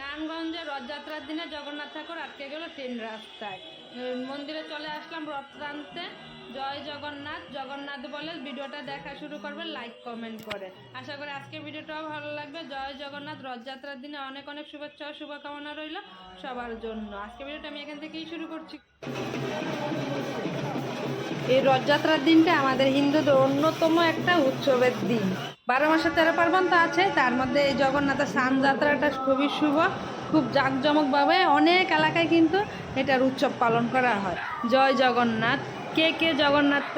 নারায়ণগঞ্জে রথযাত্রার দিনে জগন্নাথ ঠাকুর আটকে গেল ট্রেন রাস্তায়। মন্দিরে চলে আসলাম রথ টানতে। জয় জগন্নাথ জগন্নাথ বলে ভিডিওটা দেখা শুরু করবে লাইক কমেন্ট করে। আশা করি আজকের ভিডিওটাও ভালো লাগবে। জয় জগন্নাথ, রথযাত্রার দিনে অনেক অনেক শুভেচ্ছা ও শুভকামনা রইল সবার জন্য। আজকের ভিডিওটা আমি এখান থেকেই শুরু করছি। এই রথযাত্রার দিনটা আমাদের হিন্দুদের অন্যতম একটা উৎসবের দিন। বারো মাসে তেরো পার্বণ তো আছে, তার মধ্যে এই জগন্নাথের স্নান যাত্রাটা খুবই শুভ, খুব জাঁকজমকভাবে অনেক এলাকায় কিন্তু এটার উৎসব পালন করা হয়। জয় জগন্নাথ। কে কে জগন্নাথ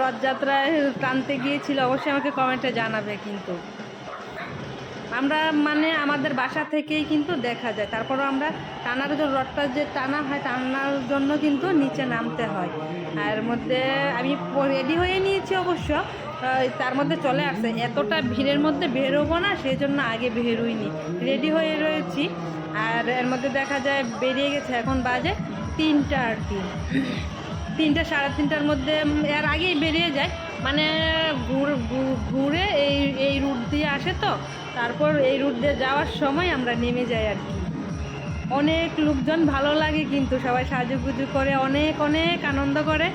রথযাত্রায় টানতে গিয়েছিল অবশ্যই আমাকে কমেন্টে জানাবে কিন্তু। আমরা মানে আমাদের বাসা থেকেই কিন্তু দেখা যায়। তারপরও আমরা টানার জন্য রথটা যে টানা হয়, টানার জন্য কিন্তু নিচে নামতে হয়। আর মধ্যে আমি রেডি হয়ে নিয়েছি অবশ্য। তার মধ্যে চলে আসছে। এতটা ভিড়ের মধ্যে বেরোবো না সেই জন্য আগে বেরোইনি। রেডি হয়ে রয়েছি। আর এর মধ্যে দেখা যায় বেরিয়ে গেছে এখন বাজে তিনটা আর কি। তিনটা, সাড়ে তিনটার মধ্যে এর আগেই বেরিয়ে যায়। মানে ঘুর- ঘুরে এই এই রুট দিয়ে আসে তো। তারপর এই রুট দিয়ে যাওয়ার সময় আমরা নেমে যাই আর কি। অনেক লোকজন ভালো লাগে কিন্তু, সবাই সাজুগুজু করে, অনেক অনেক আনন্দ করে।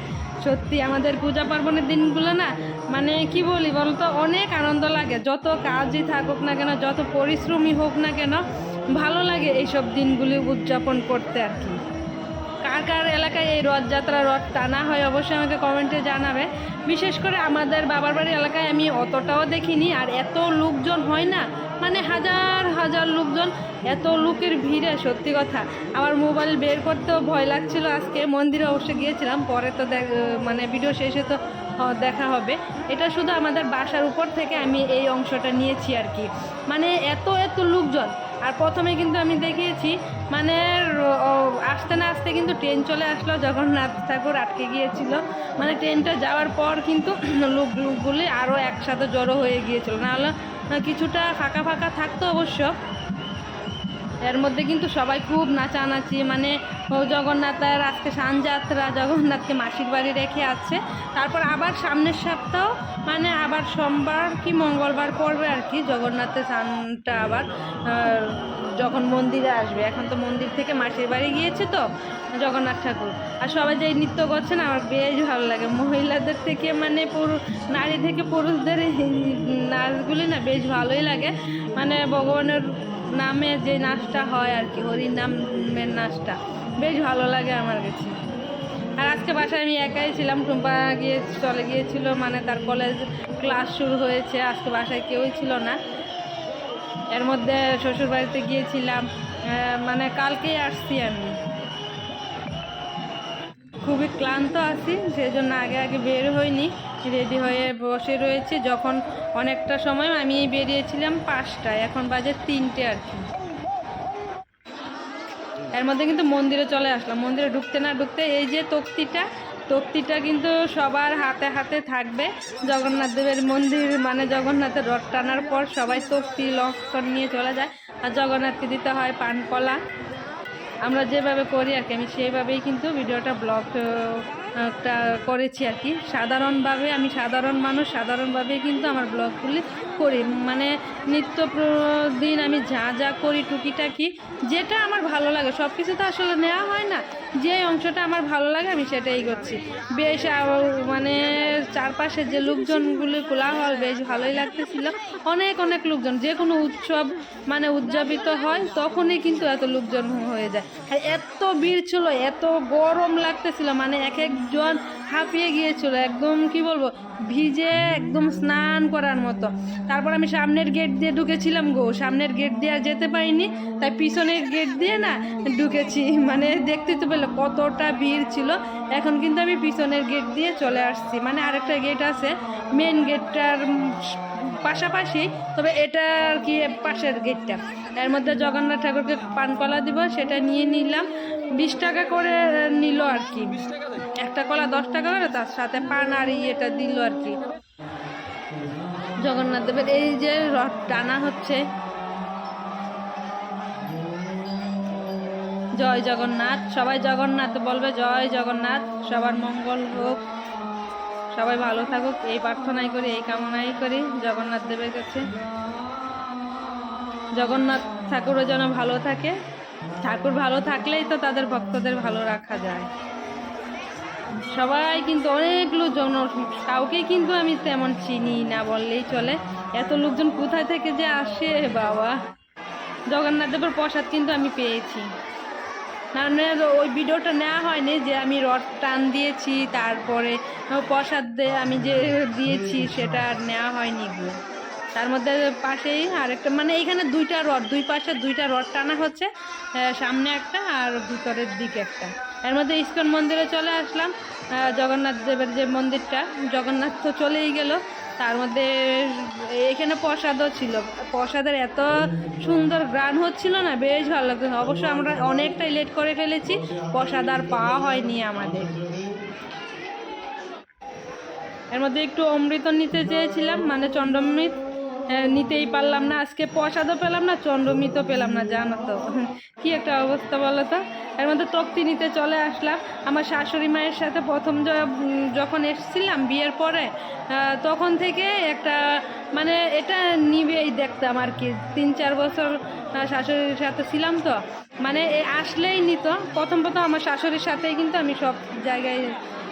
সত্যি আমাদের পূজা পার্বণের দিনগুলো না মানে কি বলি বলতো, অনেক আনন্দ লাগে। যত কাজই থাকুক না কেন, যত পরিশ্রমী হোক না কেন, ভালো লাগে এইসব দিনগুলি উদযাপন করতে আর কি। কার কার এলাকায় এই রথযাত্রা রথ টানা হয় অবশ্যই আমাকে কমেন্টে জানাবে। বিশেষ করে আমাদের বাবার বাড়ির এলাকায় আমি অতটাও দেখিনি। আর এত লোকজন হয় না মানে হাজার হাজার লোকজন, এত লোকের ভিড়ে, সত্যি কথা। আমার মোবাইল বের করতেও ভয় লাগছিল। আজকে মন্দিরে অবশ্যই গিয়েছিলাম। পরে তো মানে ভিডিও শেষে তো দেখা হবে। এটা শুধু আমাদের বাসার উপর থেকে আমি এই অংশটা নিয়েছি আর কি। মানে এত এত লোকজন। আর প্রথমে কিন্তু আমি দেখিয়েছি মানে আসতে না আসতে কিন্তু ট্রেন চলে আসলো জগন্নাথ ঠাকুর আটকে গিয়েছিল। মানে ট্রেনটা যাওয়ার পর কিন্তু লুক, লুকগুলি আরও একসাথে জড়ো হয়ে গিয়েছিল। নাহলে কিছুটা ফাঁকা ফাঁকা থাকতো অবশ্য। এর মধ্যে কিন্তু সবাই খুব নাচানাচি মানে জগন্নাথের আজকে সানযাত্রা, জগন্নাথকে মাসির বাড়ি রেখে আছে তারপর আবার সামনের সপ্তাহ মানে আবার সোমবার কি মঙ্গলবার পড়বে আর কি, জগন্নাথের সানটা আবার যখন মন্দিরে আসবে। এখন তো মন্দির থেকে মাসির বাড়ি গিয়েছে তো, জগন্নাথ ঠাকুর। আর সবাই যে নৃত্য করছে না, আমার বেশ ভালো লাগে। মহিলাদের থেকে মানে পুরুষ নারী থেকে পুরুষদের নাচগুলি না বেশ ভালোই লাগে। মানে ভগবানের নামে যে নাচটা হয় আর কি, হরির নামের নাচটা। বেশ ভালো লাগে আমার কাছে। আর আজকে বাসায় আমি একাই ছিলাম, টুম্পা গিয়ে চলে গিয়েছিল মানে তার কলেজ ক্লাস শুরু হয়েছে, আজকে বাসায় কেউই ছিল না। এর মধ্যে শ্বশুর বাড়িতে গিয়েছিলাম মানে কালকেই আসছি আমি। খুবই ক্লান্ত আছি সেই জন্য আগে আগে বের হইনি। রেডি হয়ে বসে রয়েছে। যখন অনেকটা সময় আমি বেরিয়েছিলাম পাঁচটায়, এখন বাজে তিনটে আর কি। এর মধ্যে কিন্তু মন্দিরে চলে আসলাম। মন্দিরে ঢুকতে না ঢুকতে এই যে তক্তিটা তক্তিটা কিন্তু সবার হাতে হাতে থাকবে। জগন্নাথ দেবের মন্দির মানে জগন্নাথের রথ টানার পর সবাই তক্তি লক্ষণ নিয়ে চলে যায়। আর জগন্নাথকে দিতে হয় পান কলা আমরা যেভাবে করি আর কি, আমি সেইভাবেই কিন্তু ভিডিওটা ব্লগ টা করেছি আর কি। সাধারণভাবে আমি সাধারণ মানুষ, সাধারণভাবে কিন্তু আমার ব্লগগুলি করি। মানে নিত্য দিন আমি যা যা করি টুকিটাকি, যেটা আমার ভালো লাগে। সব কিছু তো আসলে নেওয়া হয় না। যে অংশটা আমার ভালো লাগে, আমি সেটাই করছি। বেশ মানে চারপাশে যে লোকজনগুলি কোলাহল, বেশ ভালোই লাগতেছিল। অনেক অনেক লোকজন, যে কোনো উৎসব মানে উদযাপিত হয়, তখনই কিন্তু এত লোকজন হয়ে যায়। এত ভিড় ছিল, এত গরম লাগতেছিল মানে এক একজন হাঁপিয়ে গিয়েছিল, একদম কি বলব, ভিজে একদম স্নান করার মতো। তারপর আমি সামনের গেট দিয়ে ঢুকেছিলাম গো, সামনের গেট দিয়ে আর যেতে পারিনি, তাই পিছনের গেট দিয়ে না ঢুকেছি। মানে দেখতে তো পেল কতটা ভিড় ছিল। এখন কিন্তু আমি পিছনের গেট দিয়ে চলে আসছি। মানে আরেকটা গেট আছে মেন গেটটার পাশাপাশি, তবে এটা আর কি পাশের গেটটা। এর মধ্যে জগন্নাথ ঠাকুরকে পানকলা দিব, সেটা নিয়ে নিলাম। বিশ টাকা করে নিল আর কি। একটা কলা দশ টাকা করে, তার সাথে পান আর ইয়েটা দিল আর কি। জগন্নাথ দেবের এই যে রথ টানা হচ্ছে। জয় জগন্নাথ, সবাই জগন্নাথ বলবে, জয় জগন্নাথ, সবার মঙ্গল হোক। সবাই ভালো থাকুক, এই প্রার্থনাই করি, এই কামনাই করি জগন্নাথ দেবের কাছে। জগন্নাথ ঠাকুরও যেন ভালো থাকে। ঠাকুর ভালো থাকলেই তো তাদের ভক্তদের ভালো রাখা যায়। সবাই কিন্তু অনেক লোকজন কাউকে কিন্তু আমি তেমন চিনি না বললেই চলে। এত লোকজন কোথায় থেকে যে আসে, বাবা। জগন্নাথ দেবের প্রসাদ কিন্তু আমি পেয়েছি। না ওই ভিডিওটা নেওয়া হয়নি যে আমি রড টান দিয়েছি, তারপরে প্রসাদ আমি যে দিয়েছি সেটা আর নেওয়া হয়নি তার মধ্যে পাশেই আরেকটা মানে এইখানে দুইটা রড, দুই পাশে দুইটা রড টানা হচ্ছে সামনে একটা আর ভিতরের দিকে একটা। এর মধ্যে ইস্কন মন্দিরে চলে আসলাম জগন্নাথ দেবের যে মন্দিরটা, জগন্নাথ তো চলেই গেল তার মধ্যে এখানে প্রসাদও ছিল। প্রসাদের এত সুন্দর গ্রান হচ্ছিল না বেশ ভালো লাগতো অবশ্য আমরা অনেকটাই লেট করে ফেলেছি প্রসাদ আর পাওয়া হয়নি আমাদের। এর মধ্যে একটু অমৃত নিতে চেয়েছিলাম মানে চন্দ্রমৃত। আহ, নিতেই পারলাম না, আজকে প্রসাদও পেলাম না, চন্দ্রমৃতও পেলাম না, জানো তো। কি একটা অবস্থা বলো তো? এর মধ্যে তক্তি নিতে চলে আসলাম। আমার শাশুড়ি মায়ের সাথে প্রথম যখন এসেছিলাম বিয়ের পরে তখন থেকে একটা মানে এটা নিবেই দেখতাম আর কি। তিন চার বছর শাশুড়ির সাথে ছিলাম তো। মানে আসলেই নিত। প্রথম প্রথম আমার শাশুড়ির সাথেই কিন্তু আমি সব জায়গায়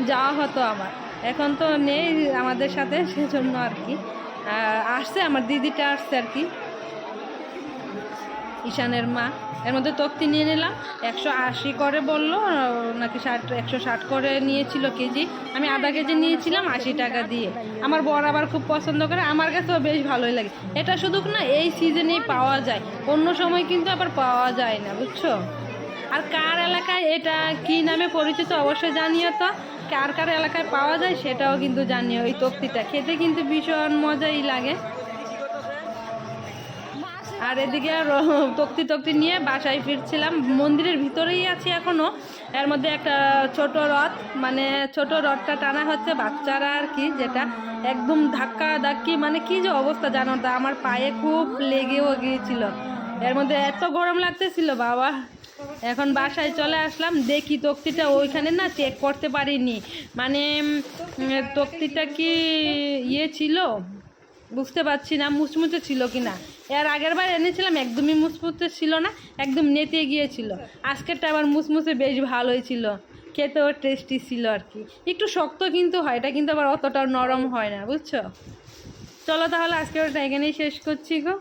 যাওয়া হতো আমার। এখন তো নেই আমাদের সাথে, সেজন্য আর কি। আসছে, আমার দিদিটা আসছে আর কি। ঈশানের মা। এর মধ্যে তক্তি নিয়ে নিলাম। একশো আশি করে বলল, নাকি ষাট, একশো ষাট করে নিয়েছিল কেজি। আমি আধা কেজি নিয়েছিলাম, আশি টাকা দিয়ে। আমার বর আবার খুব পছন্দ করে, আমার কাছেও বেশ ভালোই লাগে। এটা শুধু না, এই সিজনেই পাওয়া যায়। অন্য সময় কিন্তু আবার পাওয়া যায় না, বুঝছ? আর কার এলাকায় এটা কি নামে পরিচিত, অবশ্যই জানিও তো। কার কার এলাকায় পাওয়া যায় সেটাও কিন্তু জানিও ওই তক্তিটা খেতে কিন্তু ভীষণ মজাই লাগে। আর এদিকে তক্তি তক্তি নিয়ে বাসায় ফিরছিলাম। মন্দিরের ভিতরেই আছি এখনও এর মধ্যে একটা ছোট রথ মানে ছোট রথটা টানা হচ্ছে বাচ্চারা আর কি, যেটা একদম ধাক্কা ধাক্কি মানে কি যে অবস্থা জানো তো? আমার পায়ে খুব লেগেও গিয়েছিল। এর মধ্যে এত গরম লাগতেছিল, বাবা। এখন বাসায় চলে আসলাম, দেখি তক্তিটা ওইখানে না চেক করতে পারিনি। মানে তক্তিটা কি ইয়ে ছিল? বুঝতে পারছি না, মুচমুচে ছিল কি না এর আগের বার এনেছিলাম, একদমই মুচমুচে ছিল না, একদম নেতে গিয়েছিল। আজকেরটা আবার মুচমুচে বেশ ভালোই ছিল। খেতেও টেস্টি ছিল আর কি। একটু শক্ত কিন্তু হয়, এটা কিন্তু আবার অতটা নরম হয় না, বুঝছ? চলো তাহলে আজকে ওটা এখানেই শেষ করছি গো।